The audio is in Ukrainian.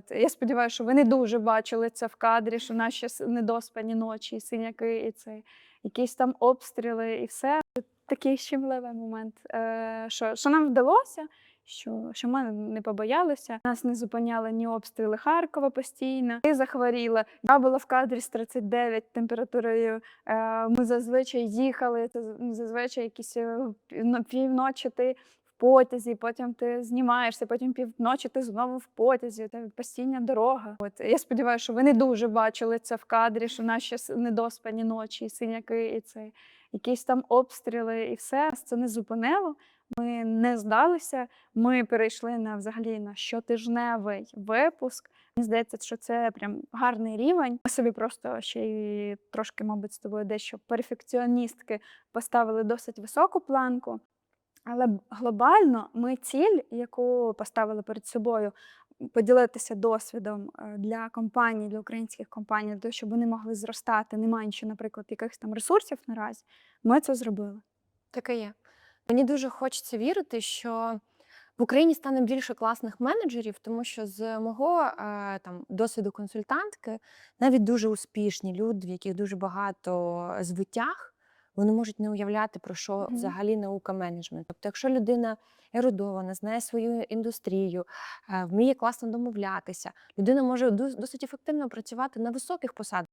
От я сподіваюся, що ви не дуже бачили це в кадрі, що наші недоспані ночі, і синяки, і це якісь там обстріли, і все. Такий щемливий момент. Е, що, що нам вдалося, що, що ми не побоялися. Нас не зупиняли ні обстріли Харкова постійно. Ти захворіла. Я була в кадрі з 39 температурою. Е, ми зазвичай їхали. Це зазвичай якісь е, півночі ти потязі, потім ти знімаєшся, потім півночі ти знову в потязі. Це постійна дорога. От я сподіваюся, що ви не дуже бачили це в кадрі, що наші недоспані ночі, синяки, і це якісь там обстріли, і все. Це не зупинило. Ми не здалися. Ми перейшли на взагалі на щотижневий випуск. Мені здається, що це прям гарний рівень. Ми собі просто ще й трошки, мабуть, з тобою дещо перфекціоністки поставили досить високу планку. Але глобально ми ціль, яку поставили перед собою, поділитися досвідом е, для компаній, для українських компаній, для того, щоб вони могли зростати, не маючи, наприклад, якихось там ресурсів наразі, ми це зробили. Таке є. Мені дуже хочеться вірити, що в Україні стане більше класних менеджерів, тому що з мого е, там досвіду консультантки навіть дуже успішні люди, в яких дуже багато звитяг, вони можуть не уявляти про що Мгм. взагалі наука менеджменту. Тобто, якщо людина ерудована, знає свою індустрію, е, вміє класно домовлятися, людина може дос- досить ефективно працювати на високих посадах.